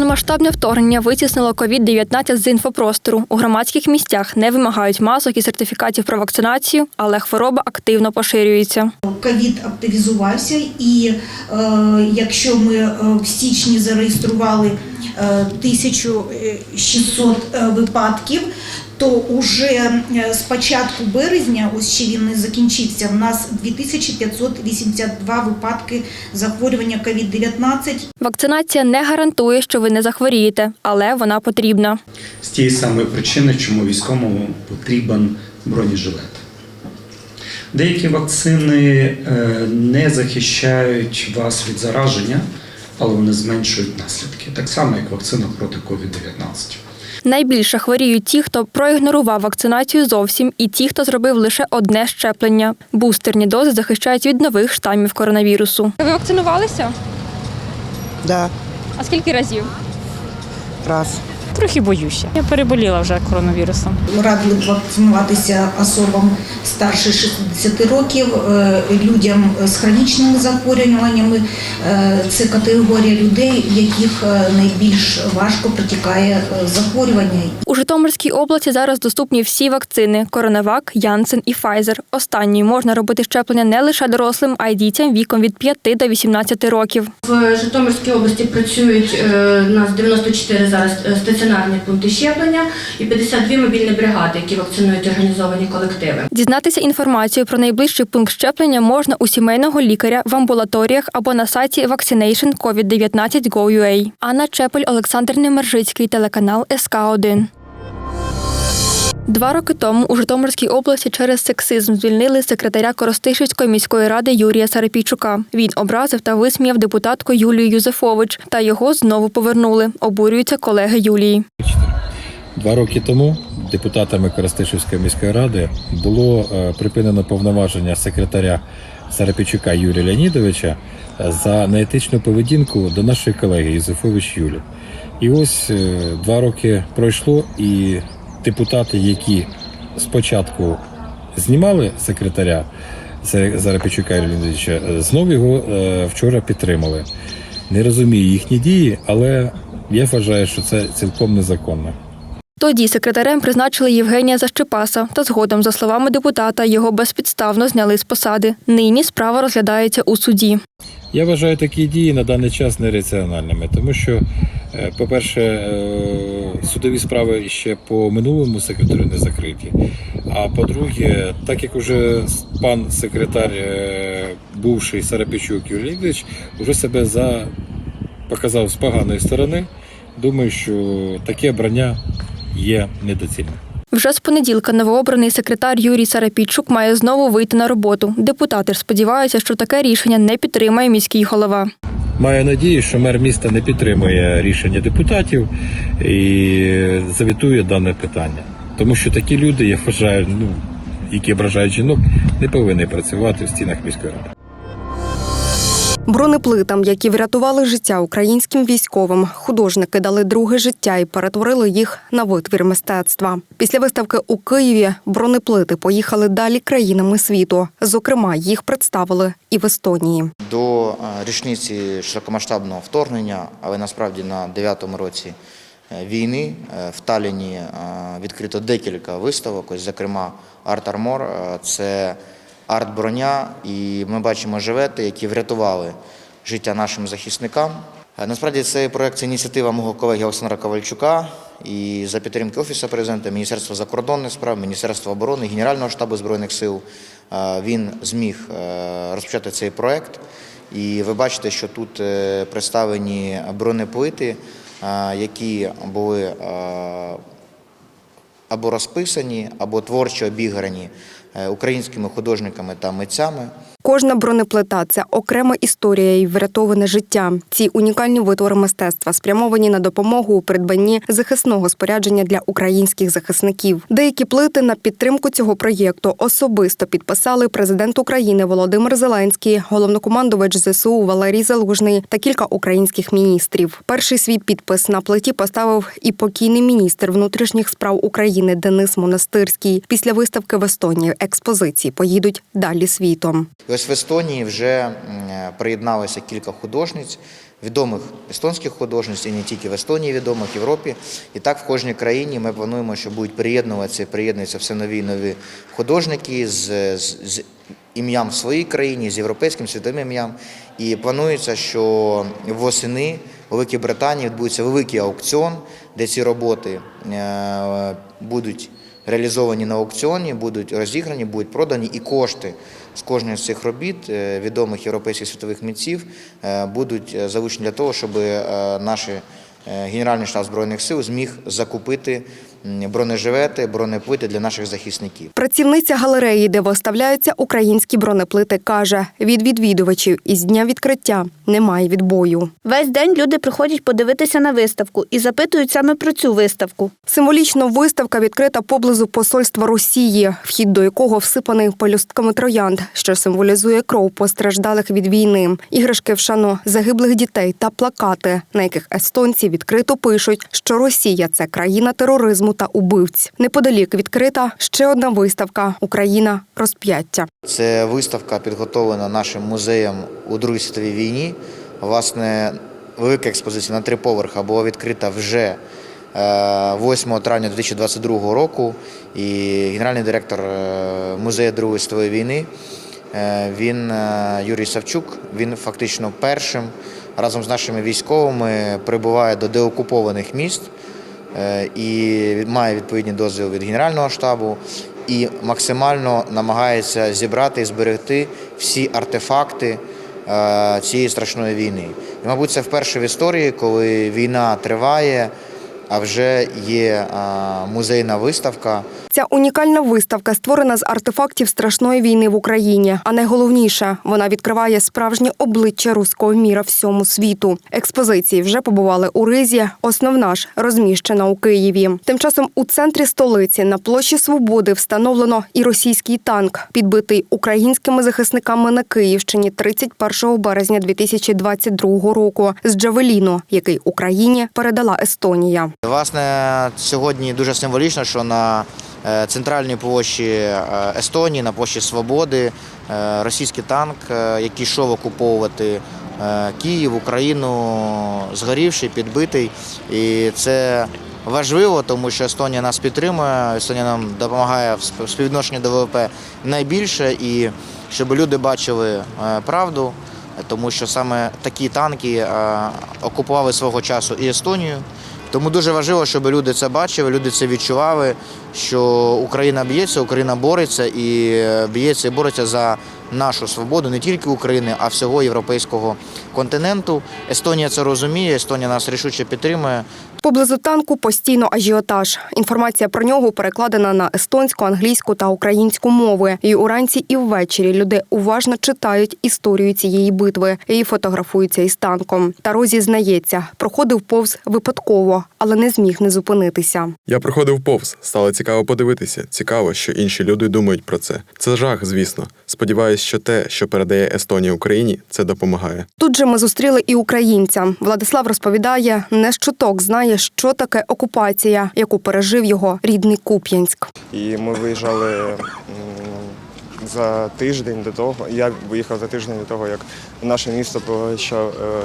Повномасштабне вторгнення витіснило COVID-19 з інфопростору. У громадських місцях не вимагають масок і сертифікатів про вакцинацію, але хвороба активно поширюється. Ковід активізувався, і е, якщо ми е, в січні зареєстрували е, 1600 е, випадків, то уже е, з початку березня, ось ще він не закінчився, в нас 2582 випадки захворювання COVID-19. Вакцинація не гарантує, що ви не захворієте, але вона потрібна. З тієї самої причини, чому військовому потрібен бронежилет. Деякі вакцини е, не захищають вас від зараження, але вони зменшують наслідки. Так само, як вакцина проти COVID-19. Найбільше хворіють ті, хто проігнорував вакцинацію зовсім, і ті, хто зробив лише одне щеплення. Бустерні дози захищають від нових штамів коронавірусу. Ви вакцинувалися? Да, А скільки разів? раз. Трохи боюся. Я переболіла вже коронавірусом. Радили б вакцинуватися особам старше 60 років, е, людям з хронічними захворюваннями. Е, Це категорія людей, яких е, найбільш важко протікає захворювання. У Житомирській області зараз доступні всі вакцини: Коронавак, Янсен і Файзер. Останньою можна робити щеплення не лише дорослим, а й дітям віком від 5 до 18 років. В Житомирській області працюють у нас 94 зараз е, стаціонарні пункти щеплення і 52 мобільні бригади, які вакцинують організовані колективи. Дізнатися інформацію про найближчий пункт щеплення можна у сімейного лікаря в амбулаторіях або на сайті Vaccination COVID-19 Go.ua. Анна Чепель, Олександр Немержицький, телеканал СК 1 Два роки тому у Житомирській області через сексизм звільнили секретаря Коростишівської міської ради Юрія Сарапійчука. Він образив та висміяв депутатку Юлію Юзефович, та його знову повернули. Обурюються колеги Юлії. Два роки тому депутатами Коростишівської міської ради було е, припинено повноваження секретаря Сарапічука Юрія Леонідовича е, за неетичну поведінку до нашої колеги Юзефович Юлі. І ось е, два роки пройшло, і депутати, які спочатку знімали секретаря За- Зарапічука Леонідовича, е, знов його е, вчора підтримали. Не розумію їхні дії, але я вважаю, що це цілком незаконно. Тоді секретарем призначили Євгенія Защепаса, та згодом, за словами депутата, його безпідставно зняли з посади. Нині справа розглядається у суді. Я вважаю такі дії на даний час нераціональними, тому що, е, по-перше, судові справи ще по минулому секретарю не закриті. А по-друге, так як уже пан секретар, е, бувший Сарапічук Юрій вже себе за показав з поганої сторони, думаю, що таке обрання є недоцільним. Вже з понеділка новообраний секретар Юрій Сарапійчук має знову вийти на роботу. Депутати сподіваються, що таке рішення не підтримає міський голова. Маю надію, що мер міста не підтримує рішення депутатів і завітує дане питання. Тому що такі люди, я вважаю, ну, які ображають жінок, не повинні працювати в стінах міської ради. Бронеплитам, які врятували життя українським військовим, художники дали друге життя і перетворили їх на витвір мистецтва. Після виставки у Києві бронеплити поїхали далі країнами світу. Зокрема, їх представили і в Естонії. До е, річниці широкомасштабного вторгнення, але насправді на 9-му році е, війни е, в Талліні е, відкрито декілька виставок, ось, зокрема Арт Армор це арт-броня, і ми бачимо жилети, які врятували життя нашим захисникам. Е, Насправді цей проект це ініціатива мого колеги Олександра Ковальчука і за підтримки Офісу президента, Міністерства закордонних справ, Міністерства оборони, Генерального штабу Збройних сил е, він зміг е, розпочати цей проект. І ви бачите, що тут представлені бронеплити, які були або розписані, або творчо обіграні е, українськими художниками та митцями. Кожна бронеплита це окрема історія і врятоване життя. Ці унікальні витвори мистецтва спрямовані на допомогу у придбанні захисного спорядження для українських захисників. Деякі плити на підтримку цього проєкту особисто підписали президент України Володимир Зеленський, головнокомандувач ЗСУ Валерій Залужний та кілька українських міністрів. Перший свій підпис на плиті поставив і покійний міністр внутрішніх справ України Денис Монастирський. Після виставки в Естонії експозиції поїдуть далі світом. Ось в Естонії вже приєдналося кілька художниць, відомих естонських художниць, і не тільки в Естонії відомих, в Європі. І так в кожній країні ми плануємо, що будуть приєднуватися, приєднуються все нові і нові художники з, з, з ім'ям в своїй країні, з європейським світовим ім'ям. І планується, що восени у Великій Британії відбудеться великий аукціон, де ці роботи е, будуть реалізовані на аукціоні, будуть розіграні, будуть продані, і кошти з кожної з цих робіт е, відомих європейських світових митців е, будуть е, залучені для того, щоб наші Генеральний штаб збройних сил зміг закупити бронежилети, бронеплити для наших захисників. Працівниця галереї, де виставляються українські бронеплити, каже: від відвідувачів із дня відкриття немає відбою. Весь день люди приходять подивитися на виставку і запитують саме про цю виставку. Символічно виставка відкрита поблизу посольства Росії, вхід до якого всипаний пелюстками троянд, що символізує кров постраждалих від війни, іграшки в шану загиблих дітей та плакати, на яких естонці відкрито пишуть, що Росія це країна тероризму та убивць. Неподалік відкрита ще одна виставка Україна розп'яття. Це виставка підготовлена нашим музеєм у Другій світовій війні. Власне, велика експозиція на три поверха була відкрита вже е, 8 травня 2022 року. І генеральний директор е, музею Другої світової війни е, він е, Юрій Савчук. Він фактично першим разом з нашими військовими прибуває до деокупованих міст е, і має відповідні дозвіл від Генерального штабу і максимально намагається зібрати і зберегти всі артефакти е, цієї страшної війни. І, мабуть, це вперше в історії, коли війна триває, а вже є е, музейна виставка. Ця унікальна виставка створена з артефактів страшної війни в Україні. А найголовніше, вона відкриває справжнє обличчя руського міра всьому світу. Експозиції вже побували у Ризі. Основна ж розміщена у Києві. Тим часом у центрі столиці на площі Свободи встановлено і російський танк, підбитий українськими захисниками на Київщині 31 березня 2022 року з Джавеліну, який Україні передала Естонія. Власне, сьогодні дуже символічно, що на центральній площі е, Естонії, на площі Свободи, е, російський танк, е, який йшов окуповувати е, Київ, Україну, згорівший, підбитий. І це важливо, тому що Естонія нас підтримує, Естонія нам допомагає в сп- співвідношенні до ВВП найбільше, і щоб люди бачили е, правду, тому що саме такі танки е, окупували свого часу і Естонію. Тому дуже важливо, щоб люди це бачили, люди це відчували, що Україна б'ється, Україна бореться і е, б'ється і бореться за нашу свободу не тільки України, а всього європейського континенту. Естонія це розуміє, Естонія нас рішуче підтримує. Поблизу танку постійно ажіотаж. Інформація про нього перекладена на естонську, англійську та українську мови. І уранці, і ввечері люди уважно читають історію цієї битви і фотографуються із танком. Таро зізнається, проходив повз випадково, але не зміг не зупинитися. Я проходив повз, стало цікаво подивитися. Цікаво, що інші люди думають про це. Це жах, звісно. Сподіваюсь, що те, що передає Естонія Україні, це допомагає. Тут же ми зустріли і українця. Владислав розповідає, не щоток знає, що таке окупація, яку пережив його рідний Куп'янськ. І ми виїжджали за тиждень до того. Я виїхав за тиждень до того, як наше місто почав, е,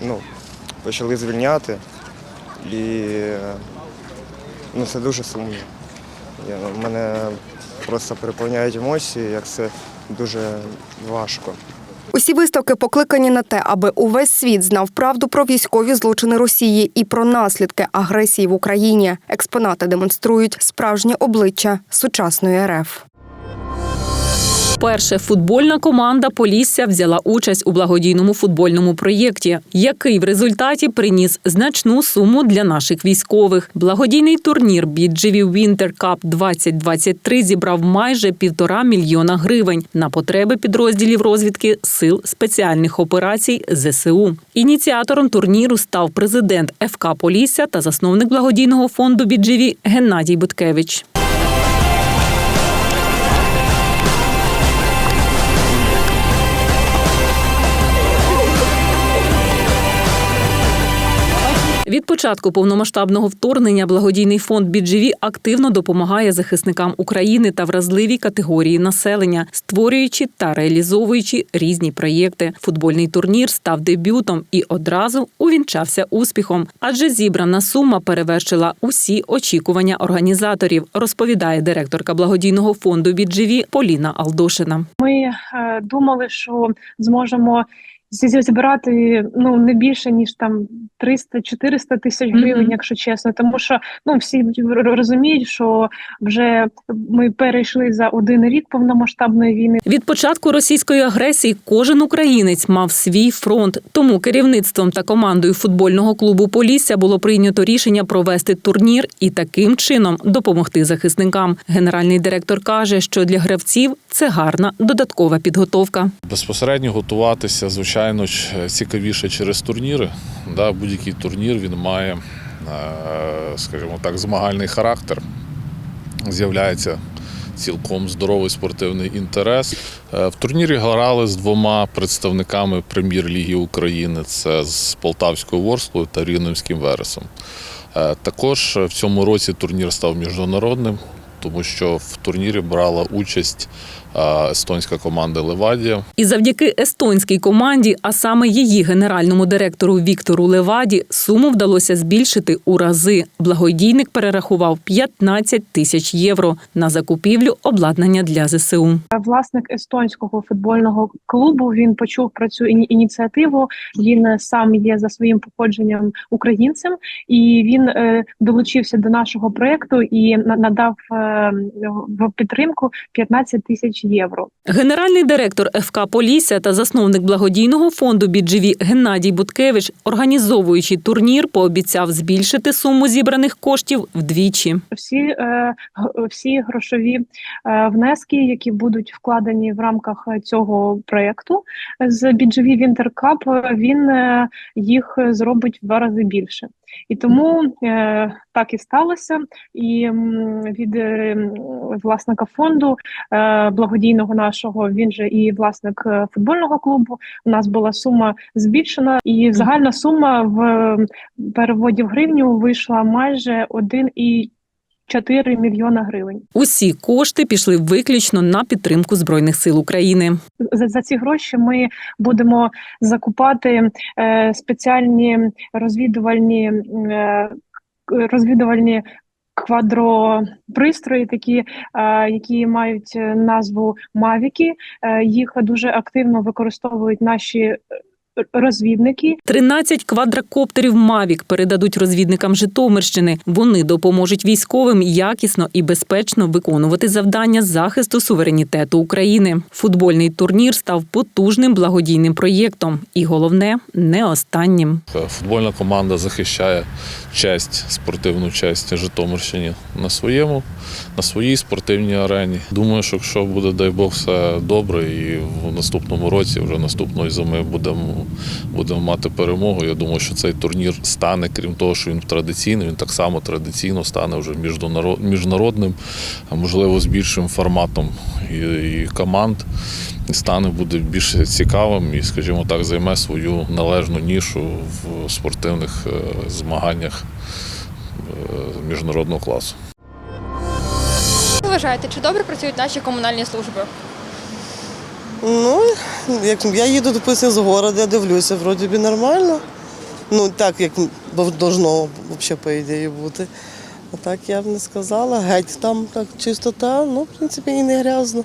ну, почали звільняти. І ну, це дуже сумно. Я, мене просто переповняють емоції, як це дуже важко. Усі виставки покликані на те, аби увесь світ знав правду про військові злочини Росії і про наслідки агресії в Україні. Експонати демонструють справжнє обличчя сучасної РФ. Вперше футбольна команда Полісся взяла участь у благодійному футбольному проєкті, який в результаті приніс значну суму для наших військових. Благодійний турнір BGV Winter Cup 2023 зібрав майже півтора мільйона гривень на потреби підрозділів розвідки сил спеціальних операцій ЗСУ. Ініціатором турніру став президент ФК Полісся та засновник благодійного фонду BGV Геннадій Буткевич. Початку повномасштабного вторгнення благодійний фонд BGV активно допомагає захисникам України та вразливій категорії населення, створюючи та реалізовуючи різні проєкти. Футбольний турнір став дебютом і одразу увінчався успіхом, адже зібрана сума перевершила усі очікування організаторів, розповідає директорка благодійного фонду BGV Поліна Алдошина. Ми е, думали, що зможемо зібрати ну не більше ніж там 300-400 тисяч гривень, Мгм. якщо чесно. Тому що ну всі розуміють, що вже ми перейшли за один рік повномасштабної війни. Від початку російської агресії кожен українець мав свій фронт. Тому керівництвом та командою футбольного клубу Полісся було прийнято рішення провести турнір і таким чином допомогти захисникам. Генеральний директор каже, що для гравців це гарна додаткова підготовка. Безпосередньо готуватися, звичайно цікавіше через турніри. Да, будь-який турнір він має, е, скажімо так, змагальний характер. З'являється цілком здоровий спортивний інтерес. Е, В турнірі грали з двома представниками прем'єр-ліги України: це з Полтавською Ворсклою та Рівненським Вересом. Е, Також в цьому році турнір став міжнародним, тому що в турнірі брала участь е, естонська команда Левадія. І завдяки естонській команді, а саме її генеральному директору Віктору Леваді, суму вдалося збільшити у рази. Благодійник перерахував 15 тисяч євро на закупівлю обладнання для ЗСУ. Власник естонського футбольного клубу він почув про цю іні- ініціативу. Він е, сам є за своїм походженням українцем, і він е, долучився до нашого проекту і на- надав е, в підтримку 15 тисяч євро. Генеральний директор ФК Полісся та засновник благодійного фонду «Біджеві» Геннадій Буткевич, організовуючи турнір, пообіцяв збільшити суму зібраних коштів вдвічі. всі, е, всі грошові е, внески, які будуть вкладені в рамках цього проєкту з Cup, е, він е, їх зробить в два рази більше. І тому е, так і сталося. І від е, власника фонду е, благодійного нашого, він же і власник е, футбольного клубу. У нас була сума збільшена, і загальна сума в переводі в гривню вийшла майже 1,4 мільйона гривень. Усі кошти пішли виключно на підтримку збройних сил України. За, за ці гроші ми будемо закупати е, спеціальні розвідувальні е, розвідувальні квадропристрої, такі, е, які мають назву Мавіки. Е, їх дуже активно використовують наші розвідники. 13 квадрокоптерів Мавік передадуть розвідникам Житомирщини. Вони допоможуть військовим якісно і безпечно виконувати завдання захисту суверенітету України. Футбольний турнір став потужним благодійним проєктом, і головне не останнім. Футбольна команда захищає честь, спортивну честь Житомирщині на своєму, на своїй спортивній арені. Думаю, що якщо буде, дай Бог, все добре, і в наступному році, вже наступної зими, будемо, будемо мати перемогу. Я думаю, що цей турнір стане, крім того, що він традиційний, він так само традиційно стане вже міжнародним, а можливо, з більшим форматом і, команд. І стане буде більш цікавим і, скажімо так, займе свою належну нішу в спортивних е, змаганнях е, міжнародного класу. Ви вважаєте, чи добре працюють наші комунальні служби? Ну, як я їду, допустим, з города, дивлюся, вроді би нормально. Ну, так, як должно взагалі, по ідеї, бути. А так я б не сказала. Геть там так чистота, ну, в принципі, і не грязно.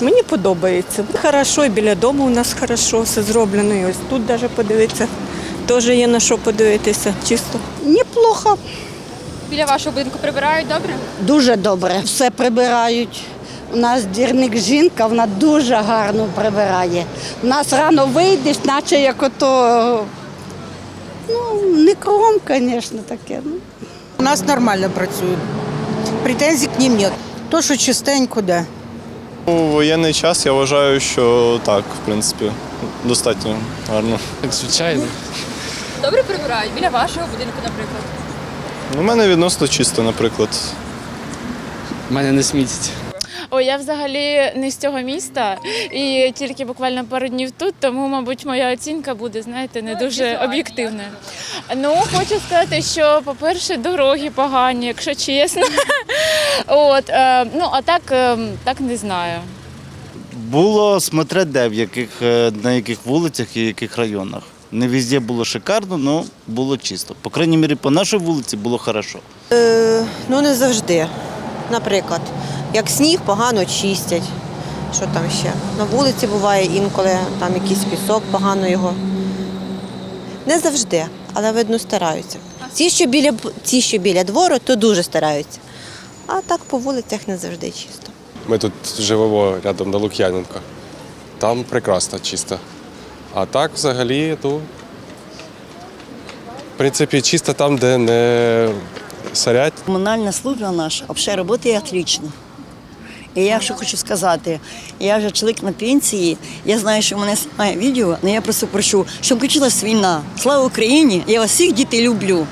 Мені подобається. Хорошо, і біля дому у нас хорошо все зроблено. І ось тут навіть подивитися. Теж є на що подивитися. Чисто. Неплохо, Біля вашого будинку прибирають добре? дуже добре. Все прибирають. У нас дірник жінка, вона дуже гарно прибирає. У нас рано вийдеш, наче як ото. Ну, не кругом, звісно, таке. Ну. У нас нормально працюють. Претензій к ним немає. То, що чистенько, де. У воєнний час я вважаю, що так, в принципі, достатньо гарно. Звичайно. Добре прибирають біля вашого будинку, наприклад. У мене відносно чисто, наприклад. У мене не смітять. Ой, я взагалі не з цього міста і тільки буквально пару днів тут, тому, мабуть, моя оцінка буде, знаєте, не дуже об'єктивною. Ну, хочу сказати, що, по-перше, дороги погані, якщо чесно. От, е, ну, а так, е, так не знаю. Було смотря де, в яких, е, на яких вулицях і яких районах. Не везде було шикарно, але було чисто. По крайній мірі, по нашій вулиці було хорошо. Е, ну не завжди. Наприклад, як сніг погано чистять. Що там ще? На вулиці буває інколи там якийсь пісок, погано його. Не завжди, але видно стараються. Ті, що біля ті, що біля двору, то дуже стараються. А так по вулицях не завжди чисто. Ми тут живемо рядом на Лук'яненка. Там прекрасно чисто. А так взагалі, ну, в принципі, чисто там, де не сорять. Комунальна служба наша взагалі працює отлично. І я що хочу сказати, я вже чоловік на пенсії, я знаю, що мене знімає відео, але я просто прошу, щоб включилась війна. Слава Україні! Я вас всіх дітей люблю.